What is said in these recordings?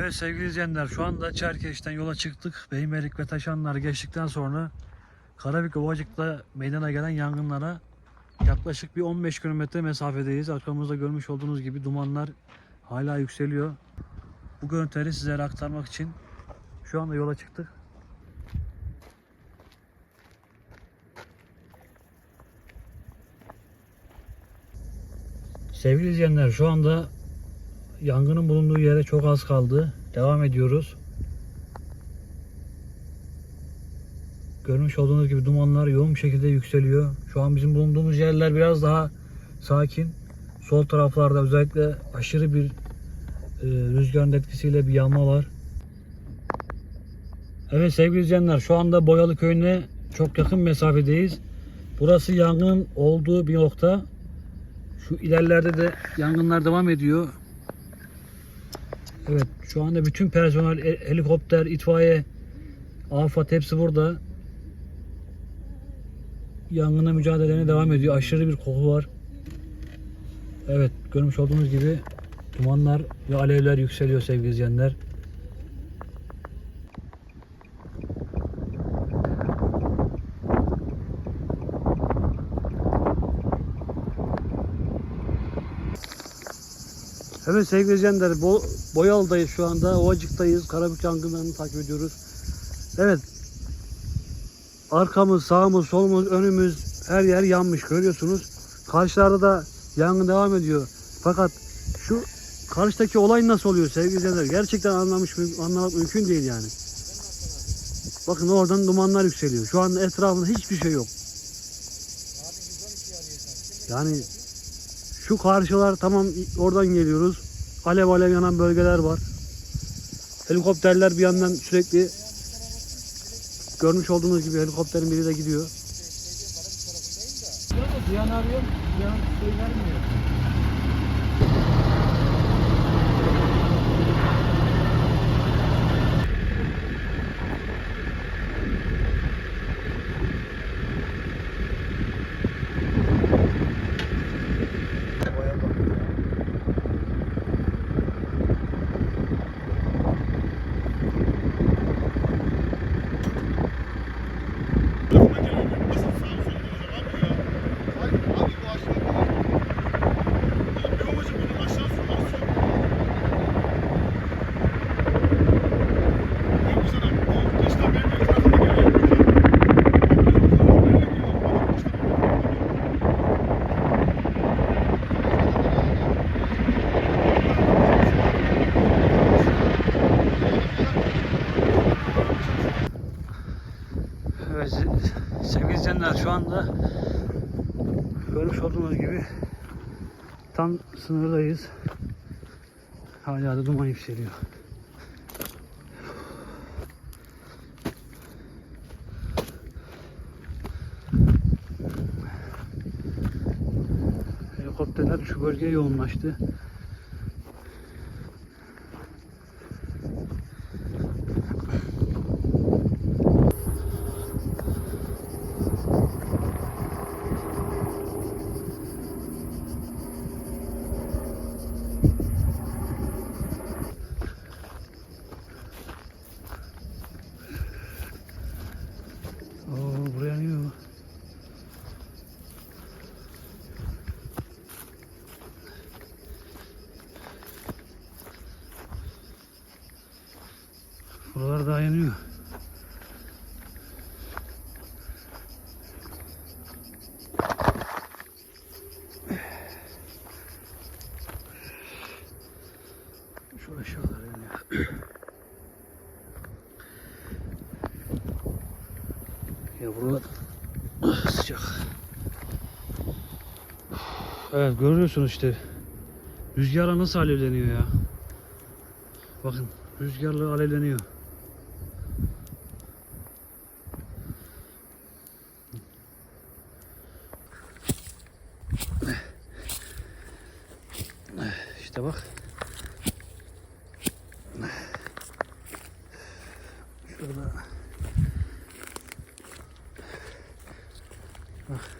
Evet sevgili izleyenler şu anda Çerkeş'ten yola çıktık. Beymerik ve Taşanlar geçtikten sonra Karabük Ovacık'ta meydana gelen yangınlara yaklaşık bir 15 kilometre mesafedeyiz. Arkamızda görmüş olduğunuz gibi dumanlar hala yükseliyor. Bu görüntüleri sizlere aktarmak için şu anda yola çıktık. Sevgili izleyenler şu anda yangının bulunduğu yere çok az kaldı. Devam ediyoruz. Görmüş olduğunuz gibi dumanlar yoğun bir şekilde yükseliyor. Şu an bizim bulunduğumuz yerler biraz daha sakin. Sol taraflarda özellikle aşırı bir e, rüzgarın etkisiyle bir yanma var. Evet sevgili izleyenler şu anda Boyalı köyüne çok yakın mesafedeyiz. Burası yangının olduğu bir nokta. Şu ilerlerde de yangınlar devam ediyor. Evet şu anda bütün personel, helikopter, itfaiye, AFAD hepsi burada. Yangına mücadelelerine devam ediyor. Aşırı bir koku var. Evet görmüş olduğunuz gibi dumanlar ve alevler yükseliyor sevgili izleyenler. Evet sevgili izleyenler Bo Boyalı'dayız şu anda. Ovacık'tayız. Karabük yangınlarını takip ediyoruz. Evet. Arkamız, sağımız, solumuz, önümüz her yer yanmış görüyorsunuz. Karşılarda da yangın devam ediyor. Fakat şu karşıdaki olay nasıl oluyor sevgili izleyenler? Gerçekten anlamış anlamak mümkün değil yani. Bakın oradan dumanlar yükseliyor. Şu anda etrafında hiçbir şey yok. Yani şu karşılar tamam oradan geliyoruz. Alev alev yanan bölgeler var. Helikopterler bir yandan sürekli görmüş olduğunuz gibi helikopterin biri de gidiyor. Duyan arıyor, duyan şey vermiyor. Şu anda görmüş olduğunuz gibi tam sınırdayız. Hala da duman yükseliyor. Helikopterler şu bölgeye yoğunlaştı. Buralar daha yanıyor. Şu aşağılar yanıyor. Ya burada sıcak. Evet görüyorsunuz işte. Rüzgarla nasıl alevleniyor ya. Bakın rüzgarla alevleniyor. İşte bak. Şurada. Sevgili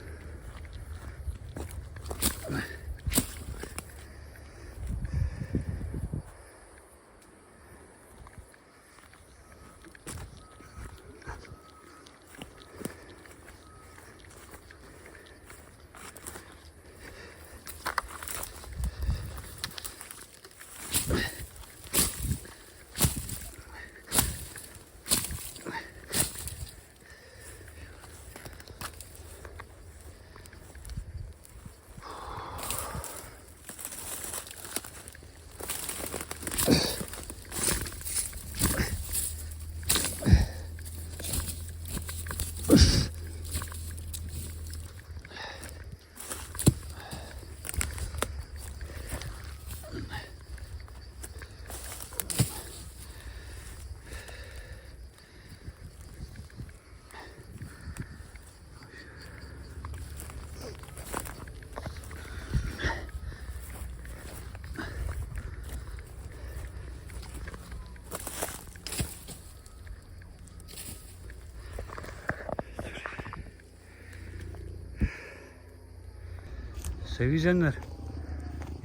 izleyenler.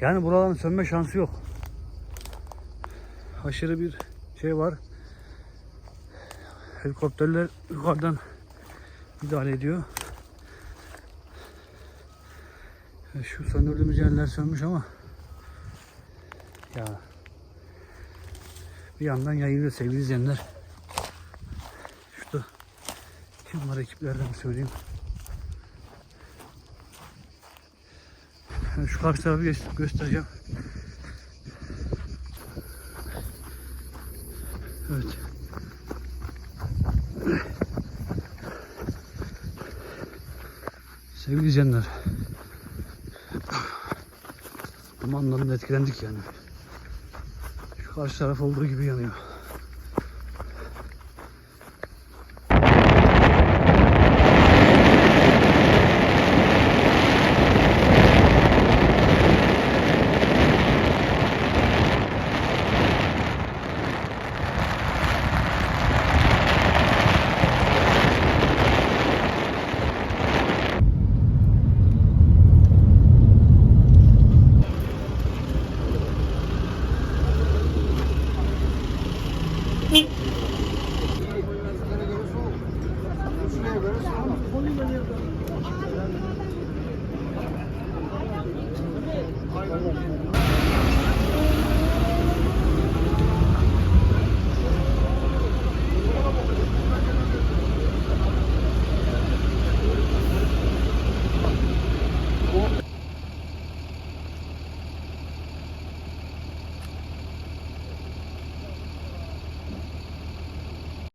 Yani buraların sönme şansı yok. Aşırı bir şey var. Helikopterler yukarıdan müdahale ediyor. E, Şu söndürdüğümüz yerler sönmüş ama ya bir yandan yayılıyor sevgili izleyenler. Şurada kim var ekiplerden söyleyeyim. Şu karşı tarafı göstereceğim. Evet. Sevgili izleyenler. Dumandan da etkilendik yani. Şu karşı taraf olduğu gibi yanıyor.